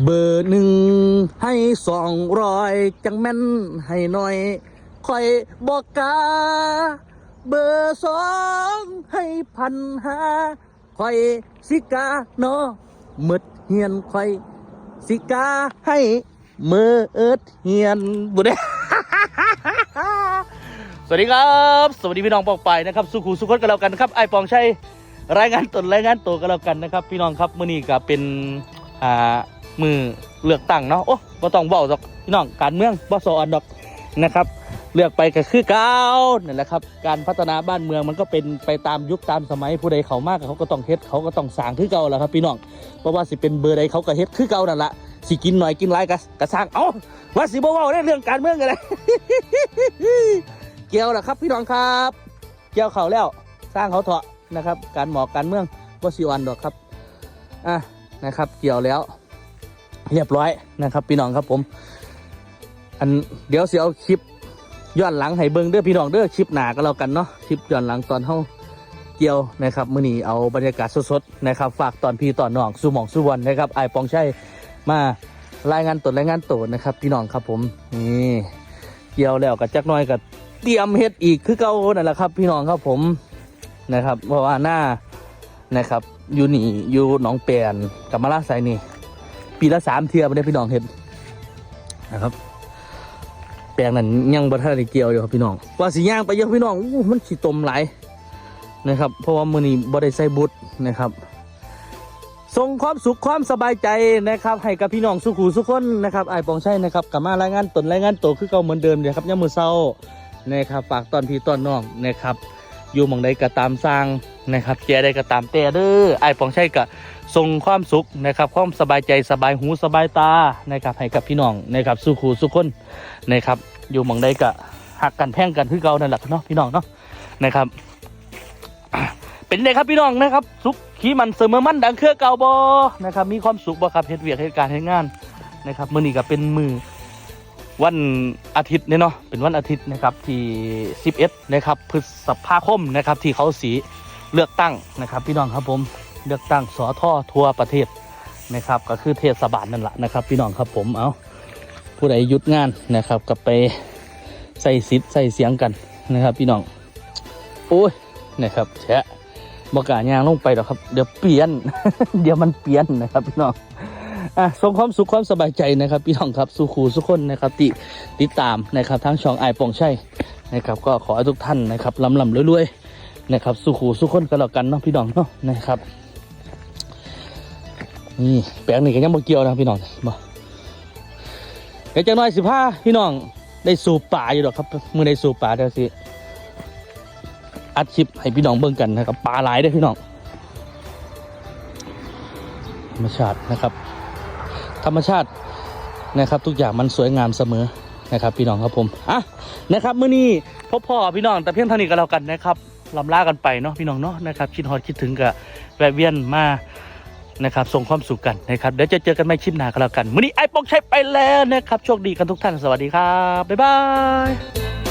เบอร์หนึ่งให้สองร้อยจังแม่นให้หน่อยคอยบอกกา เบอร์สองให้พันห้าคอยสิกาเนาะมืดเฮียนคอยสิกาให้เมื่อเอิดเฮียนบุเด้สวัสดีครับ สวัสดีพี่น้องปองไปนะครับ สุขูสุขคนกันแล้วกันครับไอปองชัยรายงานตนรายงานตัวกันแล้วกันนะครับ พี่น้องครับมื้อนี้ก็เป็นอ่า มือเลือกตั้งเนาะโอ้บ่ต้องเว้าดอกพี่น้องการเมืองบ่สอนดอกนะครับ เลือกไปก็คือเก้านั่นแหละครับ การพัฒนาบ้านเมืองมันก็เป็นไปตามยุคตามสมัยผู้ใดเขามากเขาก็ต้องเฮ็ดเขาก็ต้องสร้างคือเก่าแหละครับพี่น้องเพราะว่าสิเป็นเบอร์ใดเขาก็เฮ็ดคือเก่านั่นแหละสิกินหน่อยกินหลายก็ก็สร้างเอ้าว่าสิบ่เว้าในเรื่องการเมืองกันเลยเกี่ยวแหละครับพี่น้องครับ เกี่ยวเขาแล้วสร้างเขาเถอะนะครับ การหมอกการเมืองว่สิวันดอกครับอะนะครับ เกี่ยวแล้ว เรียบร้อยนะครับพี่น้องครับผม อันเดี๋ยวเสิเอาคลิปย้อนหลังให้เบิ้งเด้อพี่น้องเด้อคลิปหนาก็แล้วกันเนาะคลิปย้อนหลังตอนเฮาเกี่ยวนะครับมื้อนี้เอาบรรยากาศสดๆนะครับ ฝากตอนพี่ตอนน้องสู่หมองสู่วันนะครับไอปองชัยมารายงานตนรายงานตวนะครับ พี่น้องครับผมนี่เกี่ยวแล้วกับจักหน้อยกับเตรียมเฮ็ดอีกคือเก่านั่นแหละครับ พี่น้องครับผมนะครับ เพราะว่าหน้านะครับอยู่นี่อยู่หนองแปนกับมาลาไซนี่ ปีละสามเทียไม่ได้พี่น้องเฮ็ดนะครับ แปลงนั้นยังบ่ทันได้เกี่ยวอยู่ครับพี่น้องว่าสิย่างไปเยอะพี่น้องอู้มันขี้ตมไหลนะครับ เพราะว่ามือนี้บ่ได้ใส่บุตรนะครับส่งความสุขความสบายใจนะครับ ให้กับพี่น้องสุขูสุขคนนะครับไอ้ปองใชัยนะครับกลับมารายงานตนรายงานตัวคือเก่าเหมือนเดิมเดี๋ยวครับย่ามือเช้านะครับฝากตอนพี่ตอนน้องนะครับ อยู่หมองใดก็ตามสร้างนะครับแจใดก็ตามแต่เด้อไอ้ปองใชัยก็ส่งความสุขนะครับความสบายใจสบายหูสบายตานะครับให้กับพี่น้องนะครับสู้ขู่สู้คนนะครับอยู่หมองใดก็หักกันแพ่งกันคือเก่านั่นแหละเนาะพี่น้องเนาะนะครับ เป็นไงครับพี่น้องนะครับสุขขี้มันเสมอมันดังเครือเก่าบอนะครับมีความสุขบ่ครับเฮ็ดเวียกเฮ็ดการเฮ็ดงานนะครับมือนี้ก็เป็นมือ วันอาทิตย์เนี่ยเนาะเป็นวันอาทิตย์นะครับที่ 11 นะครับพฤษภาคมนะครับที่เขาสีเลือกตั้งนะครับ พี่น้องครับผมเลือกตั้งสอท่อทั่วประเทศนะครับ ก็คือเทศบาลนั่นแหละนะครับ พี่น้องครับผมเอาผู้ใดหยุดงานนะครับกลับไปใส่สิทธิ์ใส่เสียงกันนะครับ พี่น้องโอ้ยนะครับแฉะบกล้ายางลงไปหรอกครับ เดี๋ยวเปลี่ยน เดี๋ยวมันเปลี่ยนนะครับ พี่น้อง อะส่งความสุขความสบายใจนะครับ พี่น้องครับสู่ครูสุขคนนะครับติติดตามนะครับทั้งช่องไอปองชัยนะครับ ก็ขอให้ทุกท่านนะครับลำลำรวยๆนะครับสู่ครูสุขคนกันแล้วกันเนาะพี่น้องเนาะนะครับนี่แปลงนี่ก็ยังบ่เกี่ยวนะพี่น้องบ่เดี๋ยวจะน้อยสิบห้าพี่น้องได้สูบป่าอยู่หรอกครับมือได้สูบป่าเดี๋ยวสิอัดคลิปให้พี่น้องเบิ่งกันนะครับปลาหลายเด้พี่น้องธรรมชาตินะครับ ธรรมชาตินะครับ ทุกอย่างมันสวยงามเสมอนะครับพี่น้องครับผมอะนะครับมื้อนี้พ่อพ่อพี่น้องแต่เพียงเท่านี้ก็แล้วกันนะครับลำลากันไปเนาะพี่น้องเนาะนะครับคิดฮอดคิดถึงกับแวะเวียนมานะครับส่งความสุขกันนะครับเดี๋ยวจะเจอกันใหม่คลิปหนาก็แล้วกันมื้อนี้ไอ้ปองใช้ไปแล้วนะครับโชคดีกันทุกท่านสวัสดีครับบ๊ายบาย